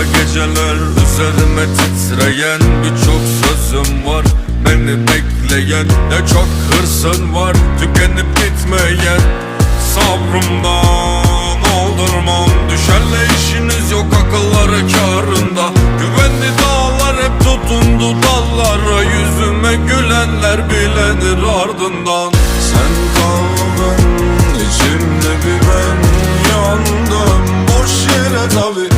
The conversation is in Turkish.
kara geceler Üzerime titreyen birçok sözüm var. Beni bekleyen ne çok hırsın var. Tükenip gitmeyen sabrımdan Oldurmam düşenle işiniz yok akılları karında Güvenli dağlar hep tutundu dallara. Yüzüme gülenler bilenir ardından. Sen kaldın içimde bir ben yandım. Boş yere tabi